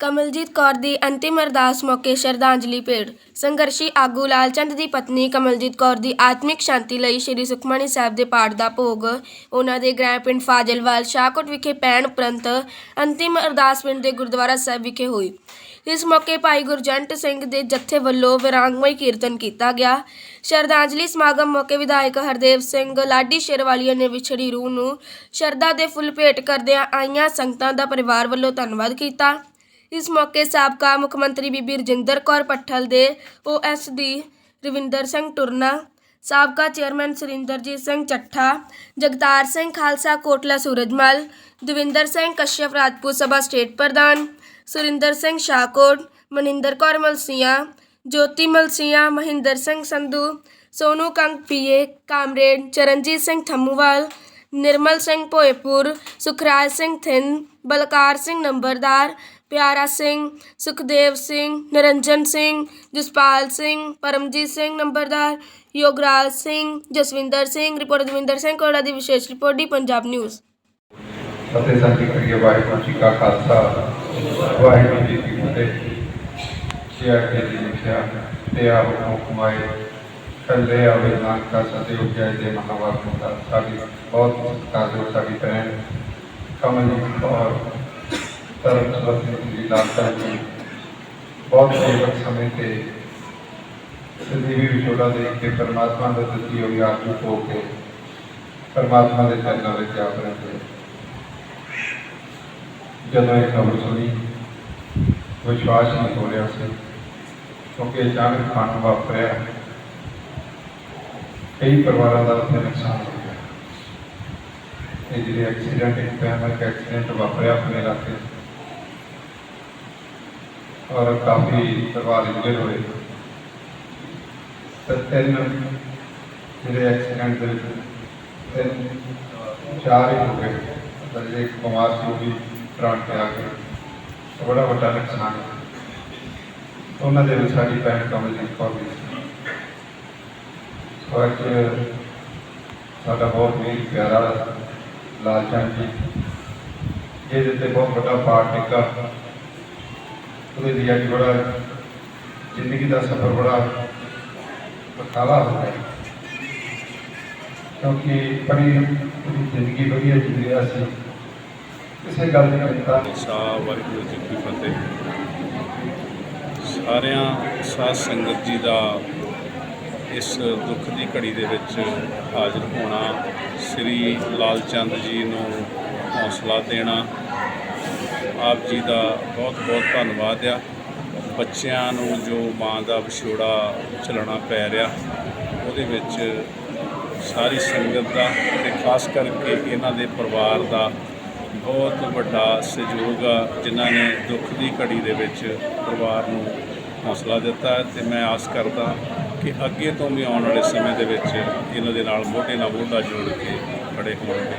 ਕਮਲਜੀਤ ਕੌਰ ਦੀ ਅੰਤਿਮ ਅਰਦਾਸ ਮੌਕੇ ਸ਼ਰਧਾਂਜਲੀ ਭੇਟ। ਸੰਘਰਸ਼ੀ ਆਗੂ ਲਾਲਚੰਦ ਦੀ ਪਤਨੀ ਕਮਲਜੀਤ ਕੌਰ ਦੀ ਆਤਮਿਕ ਸ਼ਾਂਤੀ ਲਈ ਸ੍ਰੀ ਸੁਖਮਨੀ ਸਾਹਿਬ ਦੇ ਪਾਠ ਦਾ ਭੋਗ। ਉਹਨਾਂ ਦੇ ਗ੍ਰਹਿ ਪਿੰਡ ਫਾਜ਼ਿਲਵਾਲ ਸ਼ਾਹਕੋਟ ਵਿਖੇ ਪੈਣ ਉਪਰੰਤ ਅੰਤਿਮ ਅਰਦਾਸ ਪਿੰਡ ਦੇ ਗੁਰਦੁਆਰਾ ਸਾਹਿਬ ਵਿਖੇ ਹੋਈ। ਇਸ ਮੌਕੇ ਭਾਈ ਗੁਰਜੰਟ ਸਿੰਘ ਦੇ ਜੱਥੇ ਵੱਲੋਂ ਵਿਰਾਂਗਮਈ ਕੀਰਤਨ ਕੀਤਾ ਗਿਆ। ਸ਼ਰਧਾਂਜਲੀ ਸਮਾਗਮ ਮੌਕੇ ਵਿਧਾਇਕ ਹਰਦੇਵ ਸਿੰਘ ਲਾਡੀ ਸ਼ੇਰਵਾਲੀਆ ਨੇ ਵਿਛੜੀ ਰੂਹ ਨੂੰ ਸ਼ਰਧਾ ਦੇ ਫੁੱਲ ਭੇਟ ਕਰਦਿਆਂ ਆਈਆਂ ਸੰਗਤਾਂ ਦਾ ਪਰਿਵਾਰ ਵੱਲੋਂ ਧੰਨਵਾਦ ਕੀਤਾ। ਇਸ ਮੌਕੇ ਸਾਬਕਾ ਮੁੱਖ ਮੰਤਰੀ ਬੀਬੀ ਰਜਿੰਦਰ ਕੌਰ ਪੱਠਲ ਦੇ ਓਐਸਡੀ ਰਵਿੰਦਰ ਸਿੰਘ ਟੁਰਨਾ, ਸਾਬਕਾ ਚੇਅਰਮੈਨ ਸੁਰਿੰਦਰਜੀਤ ਸਿੰਘ ਚੱਠਾ, ਜਗਤਾਰ ਸਿੰਘ ਖਾਲਸਾ ਕੋਟਲਾ ਸੂਰਜਮਲ, ਦਵਿੰਦਰ ਸਿੰਘ ਕਸ਼ਯਪ ਰਾਜਪੂਤ ਸਭਾ ਸਟੇਟ ਪ੍ਰਧਾਨ, ਸੁਰਿੰਦਰ ਸਿੰਘ ਸ਼ਾਹਕੋਟ, ਮਨਿੰਦਰ ਕੌਰ ਮਲਸੀਆਂ, ਜੋਤੀ ਮਲਸੀਆਂ, ਮਹਿੰਦਰ ਸਿੰਘ ਸੰਧੂ, ਸੋਨੂ ਕੰਗ ਪੀਏ ਕਾਮਰੇਡ ਚਰਨਜੀਤ ਸਿੰਘ ਥੰਮੂਵਾਲ ਨਿਰਮਲ ਸਿੰਘ ਭੋਏਪੁਰ ਸੁਖਰਾਜ ਸਿੰਘ ਥਿੰਦ ਬਲਕਾਰ ਸਿੰਘ ਨੰਬਰਦਾਰ, ਪਿਆਰਾ ਸਿੰਘ, ਸੁਖਦੇਵ ਸਿੰਘ, ਨਿਰੰਜਨ ਸਿੰਘ, ਜਸਪਾਲ ਸਿੰਘ, ਪਰਮਜੀਤ ਸਿੰਘ ਨੰਬਰਦਾਰ, ਯੋਗਰਾਜ ਸਿੰਘ, ਜਸਵਿੰਦਰ ਸਿੰਘ ਰਿਪੋਰਟ ਦਵਿੰਦਰ ਸਿੰਘ ਕੋੜਾ ਦੀ ਵਿਸ਼ੇਸ਼ ਰਿਪੋਰਟ ਦੀ ਪੰਜਾਬ ਨਿਊਜ਼। ਫਤਿਹ ਸਾਂਝੀ ਕਰੀਏ ਵਾਹਿਗੁਰੂ ਜੀ ਕਾ ਖਾਲਸਾ, ਵਾਹਿਗੁਰੂ ਜੀ ਕੀ ਫਤਿਹ। ਸਿਆ ਕੇ ਜੀ ਲਿਖਿਆ ਤੇ ਆ ਹੁਕਮ ਕਮਾਏ ਕੱਲੇ ਆਵੇ ਨਾਨਕਾ ਸਤੇ ਉਪਜੈ ਦੇ ਮਹਾਵਾਰ ਦਾ, ਸਾਡੀ ਬਹੁਤ ਸਤਿਕਾਰਯੋਗ ਸਾਡੀ ਭੈਣ ਕਮਲਜੀਤ ਕੌਰ ਧਰਮ ਸਬੰਧੀ ਜੀ ਲਾਲਤਾ ਜੀ, ਬਹੁਤ ਸੇਵਕ ਸਮੇਂ ਤੇ ਸੰਜੀਵੀ ਵਿਛੋੜਾ ਦੇ ਕੇ ਪਰਮਾਤਮਾ ਦਾ ਦਿੱਤੀ ਹੋਈ ਆਰਜ਼ੂ ਹੋ ਕੇ ਪਰਮਾਤਮਾ ਦੇ ਚਰਨਾਂ ਵਿੱਚ ਆਪ ਰਹੇ ਜਦੋਂ ਇਹ ਖਬਰ ਸੁਣੀ, ਵਿਸ਼ਵਾਸ ਨਹੀਂ ਹੋ ਰਿਹਾ ਸੀ, ਕਿਉਂਕਿ ਅਚਾਨਕ ਖਾਣ ਵਾਪਰਿਆ। ਕਈ ਪਰਿਵਾਰਾਂ ਦਾ ਉੱਥੇ ਨੁਕਸਾਨ ਹੋ ਗਿਆ। ਇਹ ਜਿਹੜੇ ਐਕਸੀਡੈਂਟ ਇੱਕ ਭਿਆਨਕ ਐਕਸੀਡੈਂਟ ਵਾਪਰਿਆ ਆਪਣੇ ਇਲਾਕੇ ਔਰ ਕਾਫੀ ਪਰਿਵਾਰ ਇੰਜਰ ਹੋਏ। ਤਾਂ ਤਿੰਨ ਜਿਹੜੇ ਐਕਸੀਡੈਂਟ ਦੇ ਵਿੱਚ ਤਿੰਨ, ਚਾਰ ਹੀ ਹੋ ਗਏ। ਪਰ ਇੱਕ ਬਿਮਾਰ ਸੀ, ਉਹ ਵੀ ਪ੍ਰਾਣ ਤੇ ਆ ਗਏ ਬੜਾ ਵੱਡਾ ਨੁਕਸਾਨ। ਉਹਨਾਂ ਦੇ ਵਿੱਚ ਸਾਡੀ ਭੈਣ ਕਮਲਜੀਤ ਕੌਰ ਵੀ ਸੀ। ਅੱਜ ਸਾਡਾ ਬਹੁਤ ਹੀ ਪਿਆਰਾ ਲਾਲ ਚੰਦ ਜੀ, ਜਿਹਦੇ ਤੇ ਬਹੁਤ ਵੱਡਾ ਪਾਠ ਟਿੱਕਾ ਉਹਦੇ ਲਈ ਅੱਜ ਬੜਾ ਜ਼ਿੰਦਗੀ ਦਾ ਸਫ਼ਰ ਬੜਾ ਬਖਾਲਾ ਹੋ ਗਿਆ। ਕਿਉਂਕਿ ਬੜੀ ਉਹਦੀ ਜ਼ਿੰਦਗੀ ਵਧੀਆ ਜੀ ਰਿਹਾ ਸੀ। ਕਿਸੇ ਗੱਲ ਦੀ ਚਿੰਤਾ ਨਹੀਂ। ਵਾਹਿਗੁਰੂ ਜੀ ਕੀ ਫਤਿਹ। ਸਾਰਿਆਂ, ਸਾਧ ਸੰਗਤ ਜੀ ਦਾ ਇਸ ਦੁੱਖ ਦੀ ਘੜੀ ਦੇ ਵਿੱਚ ਹਾਜ਼ਰ ਹੋਣਾ, ਸ੍ਰੀ ਲਾਲ ਚੰਦ ਜੀ ਨੂੰ ਹੌਸਲਾ ਦੇਣਾ, ਆਪ ਜੀ ਦਾ ਬਹੁਤ ਬਹੁਤ ਧੰਨਵਾਦ ਆ। ਬੱਚਿਆਂ ਨੂੰ ਜੋ ਮਾਂ ਦਾ ਵਿਛੋੜਾ ਝੱਲਣਾ ਪੈ ਰਿਹਾ, ਉਹਦੇ ਵਿੱਚ ਸਾਰੀ ਸੰਗਤ ਦਾ ਤੇ ਖਾਸ ਕਰਕੇ ਇਹਨਾਂ ਦੇ ਪਰਿਵਾਰ ਦਾ ਬਹੁਤ ਵੱਡਾ ਸਹਿਯੋਗ ਆ, ਜਿਨ੍ਹਾਂ ਨੇ ਦੁੱਖ ਦੀ ਘੜੀ ਦੇ ਵਿੱਚ ਪਰਿਵਾਰ ਨੂੰ ਹੌਸਲਾ ਦਿੱਤਾ। ਹੈ ਤੇ ਮੈਂ ਆਸ ਕਰਦਾ ਕਿ ਅੱਗੇ ਤੋਂ ਵੀ ਆਉਣ ਵਾਲੇ ਸਮੇਂ ਦੇ ਵਿੱਚ ਇਹਨਾਂ ਦੇ ਨਾਲ ਮੋਢੇ ਨਾਲ ਮੋਢਾ ਜੋੜ ਕੇ ਖੜੇ ਹੋਣਗੇ।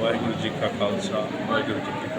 ਵਾਹਿਗੁਰੂ ਜੀ ਕਾ ਖਾਲਸਾ, ਵਾਹਿਗੁਰੂ ਜੀ ਕੀ